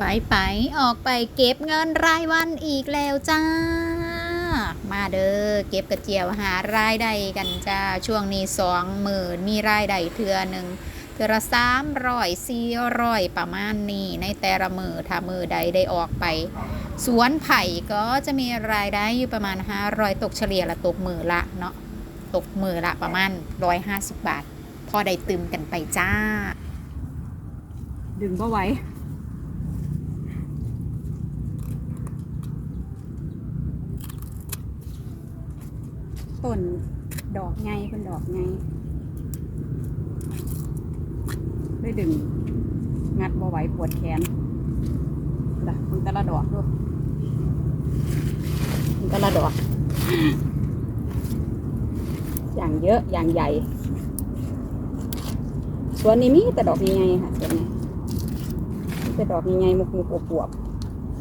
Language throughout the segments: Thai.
ไปไปออกไปเก็บเงินรายวันอีกแล้วจ้า มาเด้อเก็บกระเจียวหารายได้กันจ้า ช่วงนี้สองหมื่นมีรายได้เทือหนึ่งเทือละสามร้อยสี่ร้อยประมาณนี้ในแต่ละมือถ้ามือใดได้ออกไป สวนไผ่ก็จะมีรายได้อยู่ประมาณ500ตกเฉลี่ยละตกมือละเนาะตกมือละประมาณ150บบาท พอได้ตึมกันไปจ้า ดึงบ่ไหว ต้นดอกไงเป็นดอกไงได้ดึง งัดบ่ไหวปวดแขนล่ะมันแต่ละดอกด้วยมันแต่ละดอก อย่างเยอะอย่างใหญ่สวนนี้มีแต่ดอกใหญ่ๆค่ะสวนนี้มีแต่ดอกใหญ่ๆมุกมุกอวบ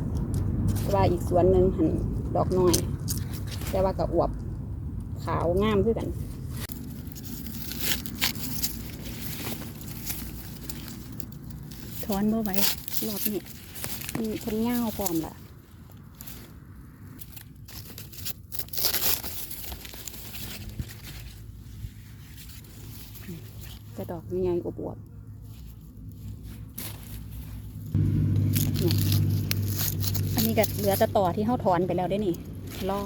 ๆแต่ว่าอีกสวนหนึ่งหันดอกน้อย แต่ว่าก็อวบาวงามคือกันถอนบ่ไหว้รอบนี้มีคนเง่าวพร้อมล่ะแต่ดอกใหญ่ๆอวบๆเนี่ยอันนี้ก็เหลือแต่ต่อที่เขาถอนไปแล้วได้นี่ล่อ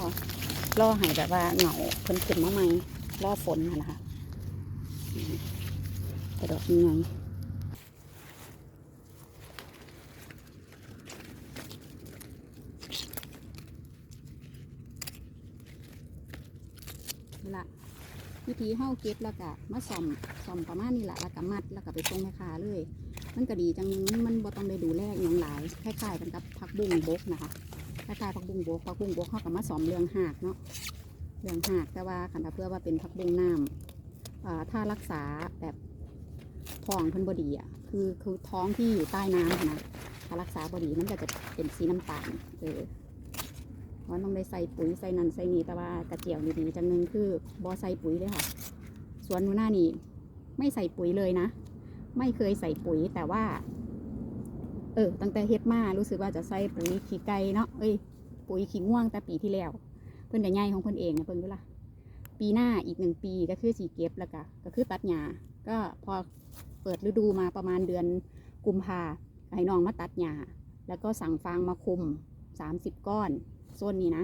ล่อให้แบบว่าเหงาเพิ่นขึ้นมาใหม่ล่อฝนนะคะแต่ดอกใหญ่นี่ละวิธีเฮาเก็บแล้วก็มาซ่อมซ่อมประมาณนี้แหละแล้วก็มัดแล้วก็ไปส่งแม่ค้าเลย มันก็ดีจังมันบ่ต้องได้ดูแลอย่างหลายคล้ายๆกันกับผักบุ้งบกนะคะ คล้ายผักบุ้งบกผักบุ้งบกเขาก็มาซ่อมเรื่องหากเนาะเรื่องหากแต่ว่าคันถ้าเพื่อว่าเป็นผักบุ้งน้ำถ้ารักษาแบบท้องเพิ่นบดีอะคือคือท้องที่อยู่ใต้น้ำนะถ้ารักษาบดีมันก็จะเป็นสีน้ำตาลเออเพราะต้องได้ใส่ปุ๋ยใส่นันใส่นี่แต่ว่ากระเจียวนี่ดีจังนึงคือบอใส่ปุ๋ยเลยค่ะสวนหนูหน้านี่ไม่ใส่ปุ๋ยเลยนะ ไม่เคยใส่ปุ๋ยแต่ว่า เออ ตั้งแต่เฮ็ดมา รู้สึกว่าจะใส่ปุ๋ยขี้ไก่เนาะ เอ้ย ปุ๋ยขี้ง่วงแต่ปีที่แล้ว เพิ่นใหญ่ของเพิ่นเองนะเพิ่นดูละปีหน้าอีกหนึ่งปีก็คือสีเก็บแล้วก็ก็คือตัดหญ้าก็พอเปิดฤดูมาประมาณเดือนกุมภาให้น้องมาตัดหญ้าแล้วก็สั่งฟางมาคุมสามสิบก้อนโซนนี้นะ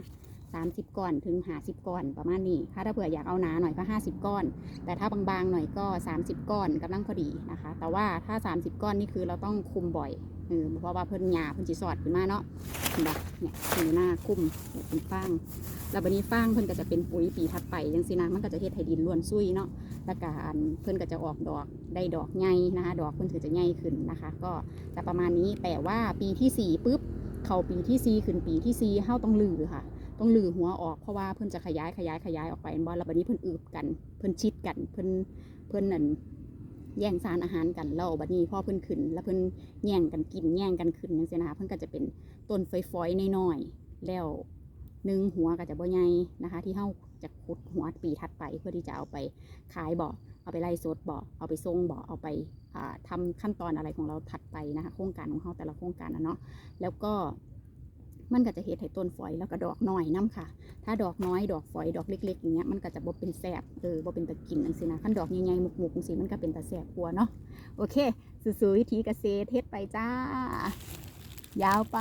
สามสิบก้อนถึงหาสิบก้อนประมาณนี้ถ้าถ้าเผื่ออยากเอาหนาหน่อยก็ห้าสิบก้อน แต่ถ้าบางๆหน่อยก็สามสิบก้อนกำลังพอดีนะคะ แต่ว่าถ้าสามสิบก้อนนี่คือเราต้องคุมบ่อย เออเพราะว่าเพิ่นหยาเพิ่นจีสอดขึ้นมาเนาะเห็นปะเนี่ยคือหน้าคุ้มเป็นฟางแล้วบัดนี้ฟางเพิ่นก็จะเป็นปุ๋ยปีถัดไปจังซีนะมันก็จะเฮ็ดให้ดินล้วนซุยเนาะแล้วก็อันเพิ่นก็จะออกดอกได้ดอกใหญ่นะคะดอกเพิ่นถือจะใหญ่ขึ้นนะคะ ก็จะประมาณนี้แต่ว่าปีที่สี่ปุ๊บเข้าปีที่สี่ขึ้นปีที่สี่เฮาต้องลือค่ะต้องลือหัวออกเพราะว่าเพิ่นจะขยายขยายขยายออกไปบ่แล้วบัดนี้เพิ่นอืบกัน เพิ่นชิดกัน เพิ่นเพิ่นนั่น แย่งสารอาหารกันแล้วบัดนี้พอเพิ่นขึ้น แล้วเพิ่นแย่งกันกินแย่งกันขึ้นจังซี่นะคะเพิ่นก็จะเป็นต้นฝอยๆน้อยๆแล้วหนึ่งหัวก็จะบ่ใหญ่นะคะ ที่เฮาจะขุดหัวปีถัดไปเพื่อที่จะเอาไปขายบ่อเอาไปไล่สดบ่อเอาไปส่งบ่อเอาไปอ่าทำขั้นตอนอะไรของเราถัดไปนะคะ โครงการของเขาแต่ละโครงการนะเนาะแล้วก็ มันก็จะเห็ดให้ต้นฝอยแล้วก็ดอกน้อยน้ำค่ะ ถ้าดอกน้อยดอกฝอยดอกเล็กๆอย่างเงี้ยมันก็จะบ่เป็นแสบเออบ่เป็นตะกินจังซี่นะขั้นดอกใหญ่ๆหมุกๆจังสีมันก็เป็นตะแสบกลัวเนาะโอเคสู่ๆวิธีเกษตรเฮ็ดไปจ้ายาวไป